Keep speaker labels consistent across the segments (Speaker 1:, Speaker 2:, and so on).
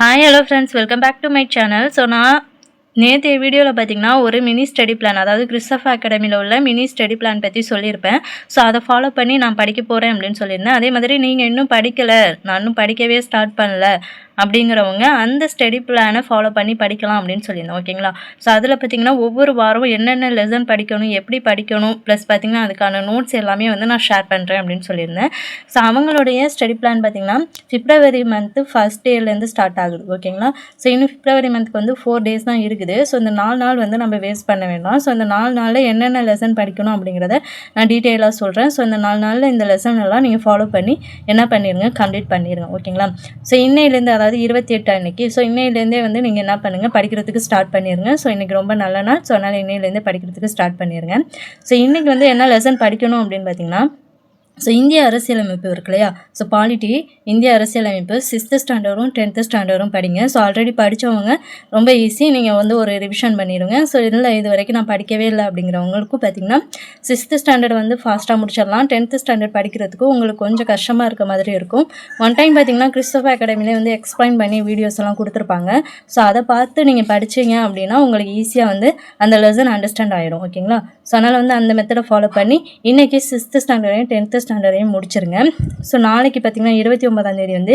Speaker 1: Hi hello friends welcome back to my channel so நான் நேற்றைய வீடியோவில் பார்த்தீங்கன்னா ஒரு மினி ஸ்டடி பிளான் அதாவது கிறிஸ்டப் அகாடமியில் உள்ள மினி ஸ்டடி பிளான் பற்றி சொல்லியிருப்பேன். ஸோ அதை ஃபாலோ பண்ணி நான் படிக்க போகிறேன் அப்படின்னு சொல்லியிருந்தேன். அதே மாதிரி நீங்கள் இன்னும் படிக்கலை நான் இன்னும் படிக்கவே ஸ்டார்ட் பண்ணல அப்படிங்கிறவங்க அந்த ஸ்டடி பிளானை ஃபாலோ பண்ணி படிக்கலாம் அப்படின்னு சொல்லியிருந்தோம் ஓகேங்களா ஸோ அதில் பார்த்தீங்கன்னா ஒவ்வொரு வாரமும் என்னென்ன லெசன் படிக்கணும் எப்படி படிக்கணும் ப்ளஸ் பார்த்தீங்கன்னா அதுக்கான நோட்ஸ் எல்லாமே வந்து நான் ஷேர் பண்ணுறேன் அப்படின்னு சொல்லியிருந்தேன். ஸோ அவங்களுடைய ஸ்டடி பிளான் பார்த்தீங்கன்னா பிப்ரவரி மந்த்து ஃபஸ்ட் டேலேருந்து ஸ்டார்ட் ஆகுது. ஓகேங்களா ஸோ இன்னும் பிப்ரவரி மந்த்துக்கு வந்து ஃபோர் டேஸ் தான் இருக்குது. ஸோ இந்த நாலு நாள் வந்து நம்ம வேஸ்ட் பண்ண வேண்டாம். ஸோ இந்த நாலு நாளில் என்னென்ன லெசன் படிக்கணும் அப்படிங்கிறத நான் டீட்டெயிலாக சொல்கிறேன் ஸோ இந்த நாலு நாளில் இந்த லெசன் எல்லாம் நீங்கள் ஃபாலோ பண்ணி என்ன பண்ணிடுங்க கம்ப்ளீட் பண்ணிடுங்க ஓகேங்களா? ஸோ இன்னையிலேருந்து அதாவது இருபத்தி எட்டு அன்னைக்கு ஸோ இன்னையிலேருந்தே வந்து நீங்கள் என்ன பண்ணுங்கள் படிக்கிறதுக்கு ஸ்டார்ட் பண்ணிடுங்க ஸோ இன்றைக்கி ரொம்ப நல்ல நாள். ஸோ அதனால் இன்னையிலேருந்து படிக்கிறதுக்கு ஸ்டார்ட் பண்ணிடுங்க ஸோ இன்றைக்கி வந்து என்ன லெசன் படிக்கணும் அப்படின்னு பார்த்தீங்கன்னா ஸோ இந்திய அரசியலமைப்பு இருக்கு இல்லையா? ஸோ பாலிட்டி இந்திய அரசியலமைப்பு சிக்ஸ்த்து ஸ்டாண்டர்டும் டென்த்து ஸ்டாண்டர்டும் படிங்க. ஸோ ஆல்ரெடி படித்தவங்க ரொம்ப ஈஸி நீங்கள் வந்து ஒரு ரிவிஷன் பண்ணிடுங்க. ஸோ இல்லை இது வரைக்கும் நான் படிக்கவே இல்லை அப்படிங்கிறவங்களுக்கும் பார்த்தீங்கன்னா சிக்ஸ்த்து ஸ்டாண்டர்ட் வந்து ஃபாஸ்ட்டாக முடிச்சிடலாம். டென்த்து ஸ்டாண்டர்ட் படிக்கிறதுக்கு உங்களுக்கு கொஞ்சம் கஷ்டமாக இருக்க மாதிரி இருக்கும். ஒன் டைம் பார்த்தீங்கன்னா கிறிஸ்டோஃப் அகாடமிலே வந்து எக்ஸ்பிளைன் பண்ணி வீடியோஸ் எல்லாம் கொடுத்துருப்பாங்க. ஸோ அதை பார்த்து நீங்கள் படிச்சீங்க அப்படின்னா உங்களுக்கு ஈஸியாக வந்து அந்த லெசன் அண்டர்ஸ்டாண்ட் ஆகிடும் ஓகேங்களா ஸோ அதனால் வந்து அந்த மெத்தடை ஃபாலோ பண்ணி இன்றைக்கி சிக்ஸ்த்து ஸ்டாண்டர்டையும் டென்த்து ஸ்டாண்டர்டையும் முடிச்சிருங்க. ஸோ நாளைக்கு பார்த்தீங்கன்னா இருபத்தி ஒன்பதாந்தேதி வந்து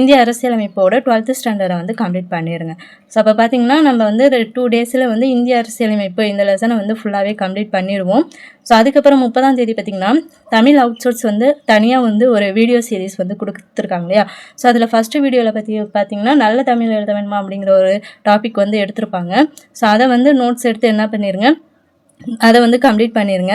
Speaker 1: இந்திய அரசியலமைப்போட டுவெல்த்து ஸ்டாண்டர்டை வந்து கம்ப்ளீட் பண்ணிடுங்க ஸோ அப்போ பார்த்திங்கன்னா நம்ம வந்து டூ டேஸில் வந்து இந்திய அரசியலமைப்பு இந்த லெசனை வந்து ஃபுல்லாகவே கம்ப்ளீட் பண்ணிடுவோம் ஸோ அதுக்கப்புறம் முப்பதாம் தேதி பார்த்திங்கன்னா தமிழ் அவுட்சோர்ஸ் வந்து தனியாக வந்து ஒரு வீடியோ சீரிஸ் வந்து கொடுத்துருக்காங்க இல்லையா? ஸோ அதில் ஃபஸ்ட்டு வீடியோவில் பற்றி பார்த்திங்கன்னா நல்ல தமிழ் எழுத வேணுமா அப்படிங்கிற ஒரு டாபிக் வந்து எடுத்திருப்பாங்க. ஸோ அதை வந்து நோட்ஸ் எடுத்து என்ன பண்ணிடுங்க அதை வந்து கம்ப்ளீட் பண்ணிடுங்க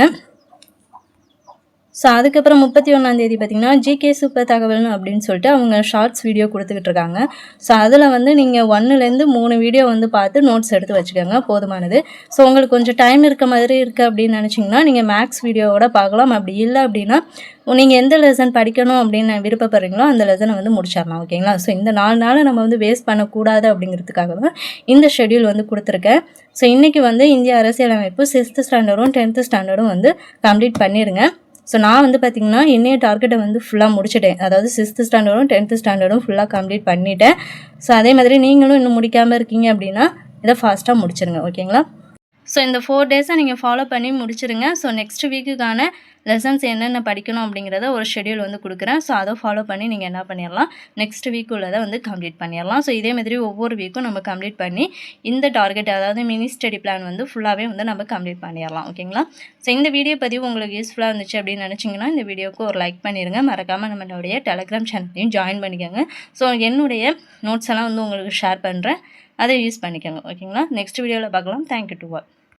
Speaker 1: ஸோ அதுக்கப்புறம் முப்பத்தி ஒன்றாந்தேதி பார்த்திங்கன்னா ஜிகே சூப்பர் தகவல்னு அப்படின்னு சொல்லிட்டு அவங்க ஷார்ட்ஸ் வீடியோ கொடுத்துக்கிட்டு இருக்காங்க. ஸோ அதில் வந்து நீங்கள் ஒன்றுலேருந்து மூணு வீடியோ வந்து பார்த்து நோட்ஸ் எடுத்து வச்சுக்கோங்க போதுமானது. ஸோ உங்களுக்கு கொஞ்சம் டைம் இருக்க மாதிரி இருக்குது அப்படின்னு நினச்சிங்கன்னா நீங்கள் மேக்ஸ் வீடியோவோட பார்க்கலாம். அப்படி இல்லை அப்படின்னா நீங்கள் எந்த லெசன் படிக்கணும் அப்படின்னு விருப்பப்படுறீங்களோ அந்த லெசனை வந்து முடிச்சிடலாம் ஓகேங்களா ஸோ இந்த நாலு நாளை நம்ம வந்து வேஸ்ட் பண்ணக்கூடாது அப்படிங்கிறதுக்காக தான் இந்த ஷெடியூல் வந்து கொடுத்துருக்கேன். ஸோ இன்றைக்கி வந்து இந்திய அரசியலமைப்பு சிக்ஸ்த்து ஸ்டாண்டர்டும் டென்த்து ஸ்டாண்டர்டும் வந்து கம்ப்ளீட் பண்ணிடுங்க. ஸோ நான் வந்து பார்த்திங்கன்னா என்னைய டார்கெட்டை வந்து ஃபுல்லாக முடிச்சிட்டேன். அதாவது சிக்ஸ்த்து ஸ்டாண்டர்டும் டென்த்து ஸ்டாண்டர்டும் ஃபுல்லாக கம்ப்ளீட் பண்ணிட்டேன். ஸோ அதே மாதிரி நீங்களும் இன்னும் முடிக்காமல் இருக்கீங்க அப்படின்னா இதை ஃபாஸ்ட்டாக முடிச்சிருங்க ஓகேங்களா ஸோ இந்த ஃபோர் டேஸை நீங்கள் ஃபாலோ பண்ணி முடிச்சிருங்க. ஸோ நெக்ஸ்ட் வீக்குக்கான லெசன்ஸ் என்னென்ன படிக்கணும் அப்படிங்கிறத ஒரு ஷெடியூல் வந்து கொடுக்குறேன். ஸோ அதை ஃபாலோ பண்ணி நீங்கள் என்ன பண்ணிடலாம் நெக்ஸ்ட் வீக் உள்ளதை வந்து கம்ப்ளீட் பண்ணிடலாம் ஸோ இதே மாதிரி ஒவ்வொரு வீக்கும் நம்ம கம்ப்ளீட் பண்ணி இந்த டார்கெட் அதாவது மினி ஸ்டடி பிளான் வந்து ஃபுல்லாகவே வந்து நம்ம கம்ப்ளீட் பண்ணிடலாம் ஓகேங்களா ஸோ இந்த வீடியோ பதிவு உங்களுக்கு யூஸ்ஃபுல்லாக இருந்துச்சு அப்படின்னு நினச்சிங்கன்னா இந்த வீடியோக்கு ஒரு லைக் பண்ணிடுங்க மறக்காமல் நம்மளுடைய டெலகிராம் சேனலையும் ஜாயின் பண்ணிக்கோங்க. ஸோ என்னுடைய நோட்ஸ் எல்லாம் வந்து உங்களுக்கு ஷேர் பண்ணுறேன் அதை யூஸ் பண்ணிக்கோங்க ஓகேங்களா நெக்ஸ்ட் வீடியோவில் பார்க்கலாம். Thank you to all